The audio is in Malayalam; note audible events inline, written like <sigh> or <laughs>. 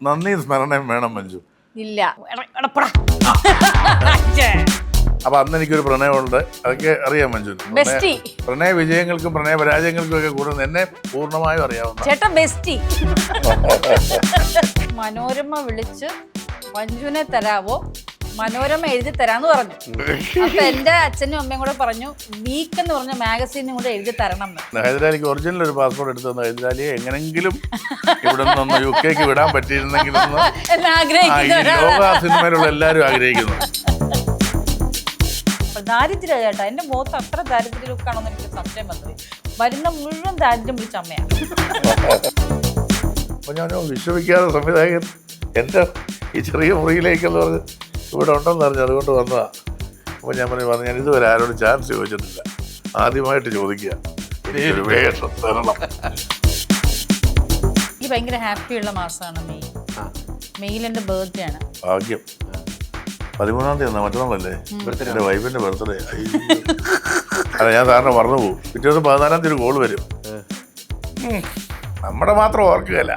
നന്ദി സ്മരണയും വേണം മഞ്ജു. ഇല്ല. <laughs> അപ്പൊ അന്ന് എനിക്കൊരു പ്രണയമുണ്ട്. അതൊക്കെ അറിയാം മഞ്ജു. ബെസ്റ്റി. പ്രണയ വിജയങ്ങൾക്കും പ്രണയ പരാജയങ്ങൾക്കും ഒക്കെ കൂടുതൽ എന്നെ പൂർണമായും അറിയാവുന്ന ചേട്ടൻ ബെസ്റ്റി. <laughs> മനോരമ വിളിച്ച് മഞ്ജുവിനെ തരാവോ? മനോരമ എഴുതി തരാന്ന് പറഞ്ഞു. അപ്പൊ എന്റെ അച്ഛനും അമ്മയും കൂടെ പറഞ്ഞു വീക്ക് എന്ന് പറഞ്ഞ മാഗസീനും കൂടെ എഴുതി തരണം. ഹൈദരാലിക്ക് ഒറിജിനൽ ഒരു പാസ്പോർട്ട് എടുത്തു തന്നു. ഹൈദരാലിയെ എങ്ങനെങ്കിലും ഇവിടെ നിന്ന് യു കെക്ക് വിടാൻ പറ്റിയിരുന്നെങ്കിൽ. <laughs> സിനിമയിലുള്ള എല്ലാവരും ആഗ്രഹിക്കുന്നു. ദാരിദ്ര്യ ദാരിദ്ര്യം ചേട്ടാ എന്റെ മുഖത്ത് അത്ര ദാരിദ്ര്യ ലുക്കാണെന്ന് എനിക്ക് സംശയം വന്നത് വരുന്ന മുഴുവൻ ദാരിദ്ര്യം പിടിച്ച അമ്മയാണ്. അപ്പൊ ഞാൻ വിശ്വസിക്കാതെ സംവിധായകൻ എന്റെ ഈ ചെറിയ മുറിയിലേക്കെന്ന് പറഞ്ഞ് ഇവിടെ ഉണ്ടെന്ന് അറിഞ്ഞു അതുകൊണ്ട് വന്നതാ. അപ്പോൾ ഞാൻ പറഞ്ഞു പറഞ്ഞു ഞാൻ ഇതുവരെ ആരോടും ചാൻസ് ചോദിച്ചിട്ടില്ല. ആദ്യമായിട്ട് ചോദിക്കുക. എനിക്കൊരു വേഷം തരണം. എനിക്ക് ഭയങ്കര ഹാപ്പിയുള്ള മാസമാണ് മെയ് മെയ്യിൽ എന്റെ ബർത്ത്ഡേ ആണ്. ഭാഗ്യം. പതിമൂന്നാം തീയതി എന്നാ മറ്റന്നാളല്ലേ? എന്റെ വൈഫിന്റെ ബർത്ത്ഡേ അല്ല ഞാൻ സാറിന് മറന്നു പോകും. പിറ്റേ ദിവസം പതിനാലാം തീയതി കോൾ വരും. നമ്മുടെ മാത്രം ഓർക്കുകയല്ല.